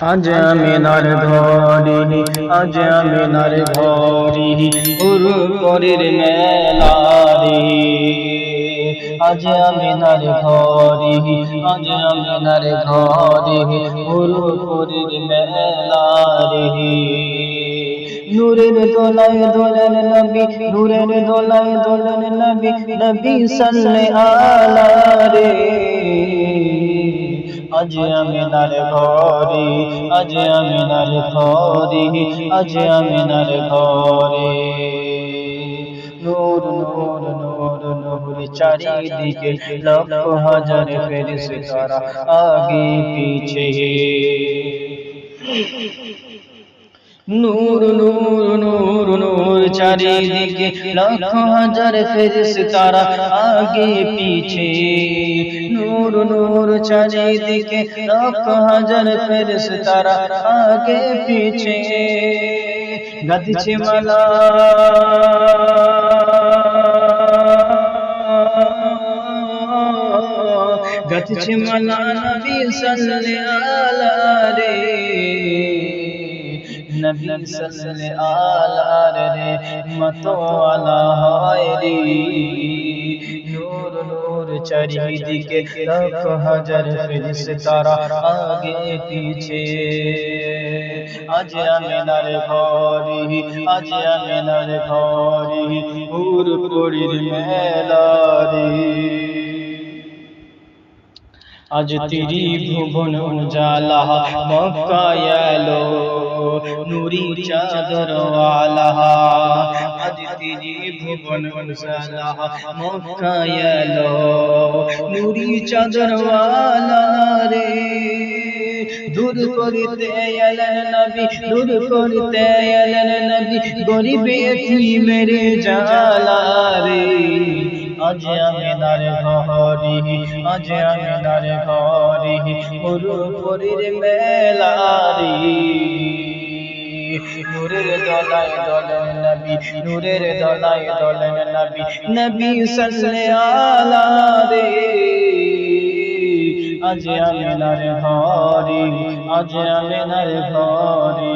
جی امینار گواری اجام مینار گوری گرو پوری راری آج امینار گوری آج ہمارے گوری گرو پوری میاری یور دول دولن لبی دولن نبی نبی سننے لاری ری اجمن گوری اجمن گوری اجمن گورے نور نور نور ن چار ہجر فرسارا آگے پیچھے نور نور نور چاری دیک رکھ ہجر فیر ستارہ آگے پیچھے نور نور چر دیکھ ہزر فیر ستارہ آگے پیچھے گچھملا گچھملا ندی سسرال نند سسل آلار ری متولا ہاری ری نور نور چر کے رکھ حجرس ستارہ آگے پیچھے بھاری گھری اجرمینار بھاری پور پوری میلاری آج تری بھوبن جالہ موقع لو نوری چادر والا آج تری بھوبن جالہ مقا لو نوری چادر والا رے دلپوری تلن نبی دلپور تیال نبی گریبی تری میرے جالا رے আজ আমি দারে ঘরি আজ আমি দারে ঘরি মরু পরির মেলারি নূরের দলায় দলেন নবী নূরের দলায় দলেন নবী নবী সাল্লে আলা রে আজ আমি নারে ঘরি আজ আমি নারে ঘরি